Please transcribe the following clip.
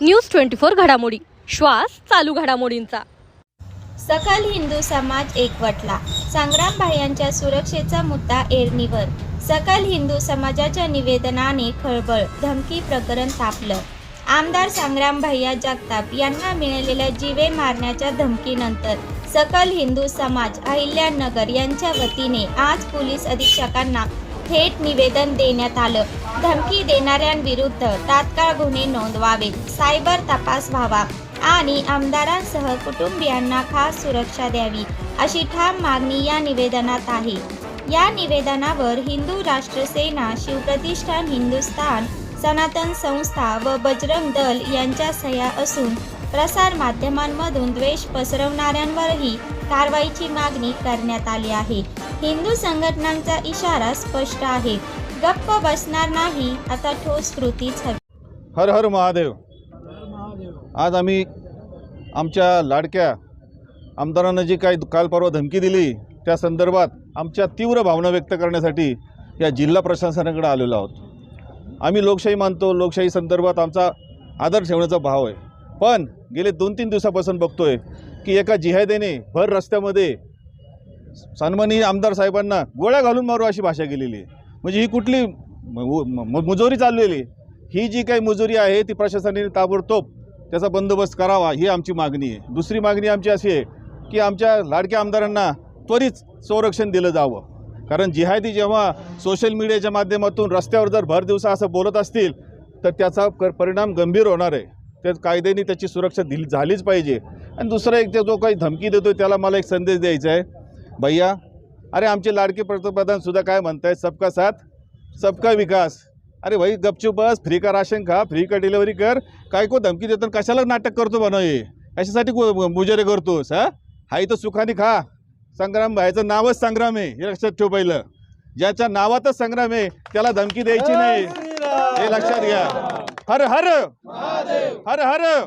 News twenty four घडामोडी. श्वास चालू घडामोडींचा. सकल हिंदू समाज एकवटला. संग्राम भायांच्या सुरक्षेचा मुद्दा एरणीवर. सकल हिंदू समाजाच्या निवेदनाने खळबळ धमकी प्रकरण तापलं. आमदार संग्राम भैया जगताप यांना मिळालेल्या जीवे मारण्याच्या धमकीनंतर सकल हिंदू समाज अहिल्यानगर यांच्या वतीने आज पोलीस अधीक्षकांना थेट निवेदन देण्यात आलं. धमकी देणाऱ्यांविरुद्ध तात्काळ गुन्हे नोंदवावे सायबर तपास व्हावा आणि आमदारांसह कुटुंबियांना खास सुरक्षा द्यावी अशी ठाम मागणी या निवेदनात आहे. या निवेदनावर हिंदू राष्ट्र सेना शिवप्रतिष्ठान हिंदुस्थान सनातन संस्था व बजरंग दल यांच्या सह्या असून प्रसार माध्यमांमधून द्वेष पसरवणाऱ्यांवरही कारवाईची मागणी करण्यात आली आहे. हिंदू संघटनांचा इशारा स्पष्ट आहे. गप्प बसणार नाही आता ठोस कृतीच हवी. हर हर महादेव. आज आम्ही आमच्या लाडक्या आमदारांना जी काही काल परवा धमकी दिली त्या संदर्भात आमच्या तीव्र भावना व्यक्त करण्यासाठी या जिल्हा प्रशासनाकडे आलेलो आहोत. आम्ही लोकशाही मानतो लोकशाही संदर्भात आमचा आदर ठेवण्याचा भाव आहे. पण गेले दोन तीन दिवसापासून बघतोय की एका जिहायदेने भर रस्त्यामध्ये सन्मानी आमदार साहेबांना गोळ्या घालून मारू अशी भाषा केलेली आहे. म्हणजे ही कुठली म- म- मुजोरी चाललेली ही जी काही मुजोरी आहे ती प्रशासनाने ताबडतोब त्याचा बंदोबस्त करावा ही आमची मागणी आहे. दुसरी मागणी आमची अशी आहे की आमच्या लाडक्या आमदारांना त्वरित संरक्षण दिलं जावं. कारण जिहादी जेव्हा सोशल मीडियाच्या माध्यमातून रस्त्यावर जर भर दिवसा असं बोलत असतील तर त्याचा परिणाम गंभीर होणार आहे. त्या कायद्याने त्याची सुरक्षा दिली झालीच पाहिजे. आणि दुसरा एक ते जो काही धमकी देतो त्याला मला एक संदेश द्यायचा आहे. भैया अरे आमचे लाडके पंतप्रधानसुद्धा काय म्हणत आहेत सबका साथ सबका विकास. अरे भाई गपचूप बस फ्री का राशन खा फ्री का डिलिव्हरी कर. काय को धमकी देतो कशाला नाटक करतो म्हणा हे? कशासाठी को- मुजरे करतोस हा? हा इथं सुखाने खा. संग्राम भाईचं नावच संग्राम आहे हे लक्षात ठेव पहिलं. ज्याच्या नावातच संग्राम आहे त्याला धमकी द्यायची नाही. हे लक्षात घ्या. हर हर. हर हर.